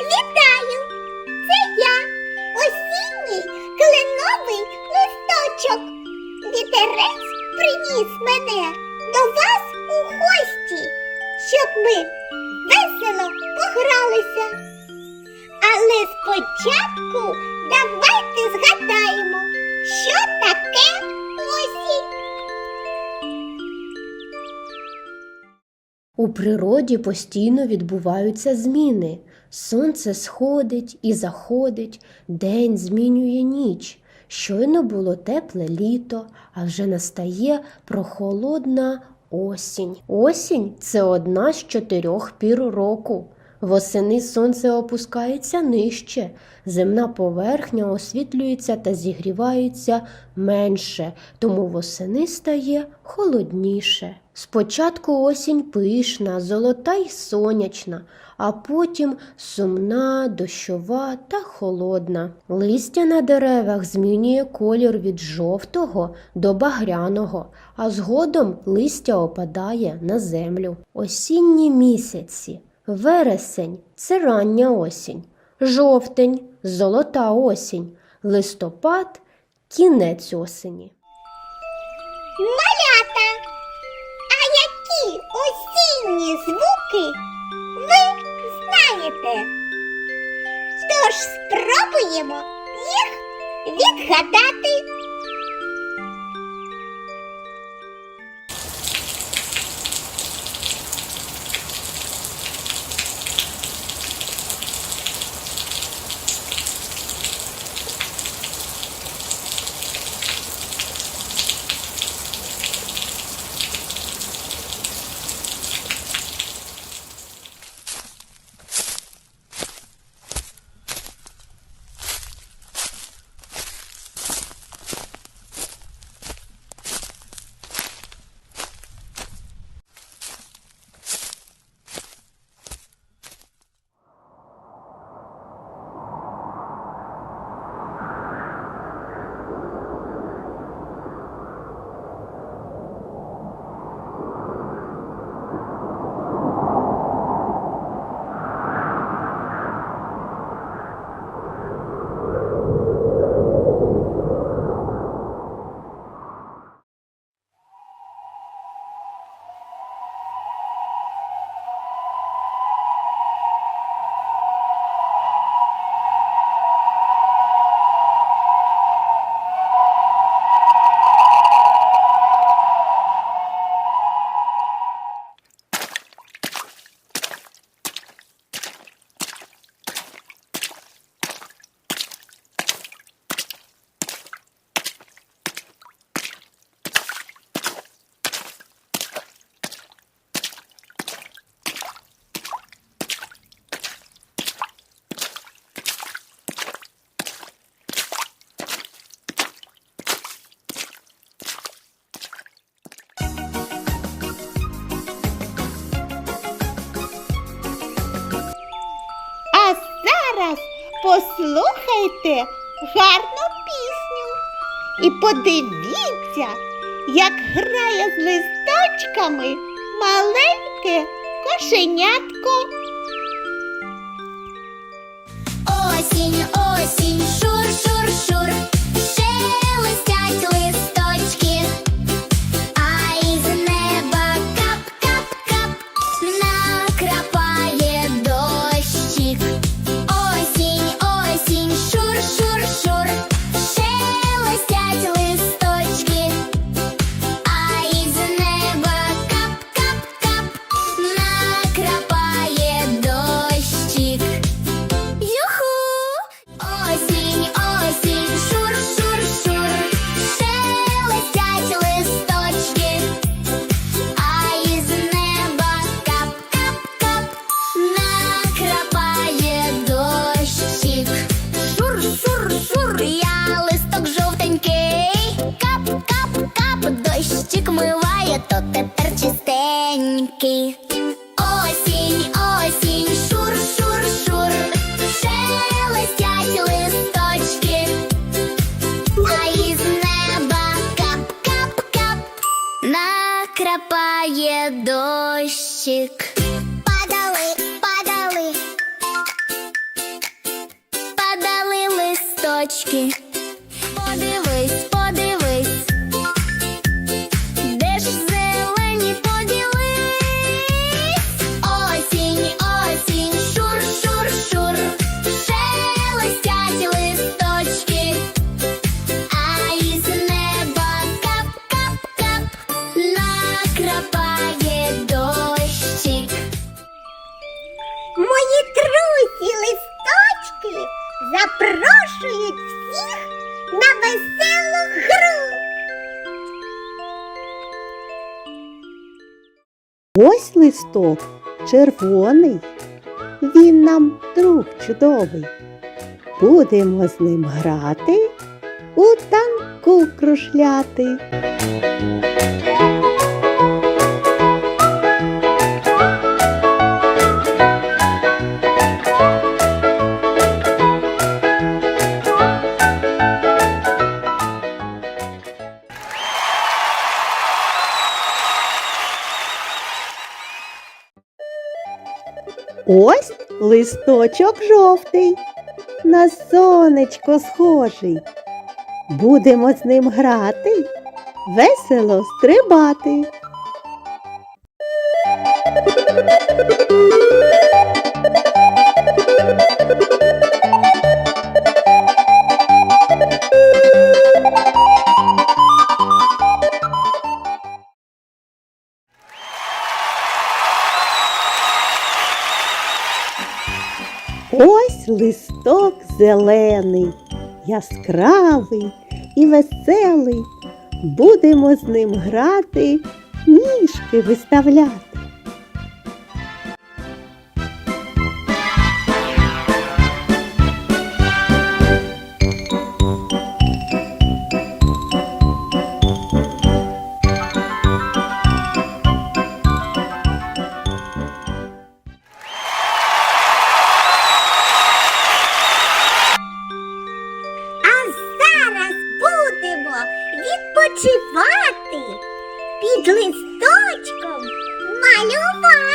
Вітаю! Це я, осінній кленовий листочок. Вітерець приніс мене до вас у гості, щоб ми весело погралися. Але спочатку давайте згадаємо, що таке осінь. У природі постійно відбуваються зміни. Сонце сходить і заходить, день змінює ніч. Щойно було тепле літо, а вже настає прохолодна осінь. Осінь це одна з чотирьох пір року. Восени сонце опускається нижче, земна поверхня освітлюється та зігрівається менше, тому восени стає холодніше. Спочатку осінь пишна, золота й сонячна, а потім сумна, дощова та холодна. Листя на деревах змінює колір від жовтого до багряного, а згодом листя опадає на землю. Осінні місяці. Вересень це рання осінь, жовтень золота осінь, листопад кінець осені. Малята, а які осінні звуки ви знаєте? Тож спробуємо їх відгадати. Послухайте гарну пісню і подивіться, як грає з листочками маленьке кошенятко. жур, жур, я листок жовтенький, кап, кап, кап, дощик миває, то тепер чистенький. Осінь, осінь, шур, шур, шур, шелестять листочки, а із неба кап, кап, кап, накрапає дощик. Ось листок червоний, він нам друг чудовий. Будемо з ним грати, у танку кружляти. Ось листочок жовтий, на сонечко схожий. Будемо з ним грати, весело стрибати. Ось листок зелений, яскравий і веселий. Будемо з ним грати, ніжки виставляти. Відпочивати, під листочком малювати.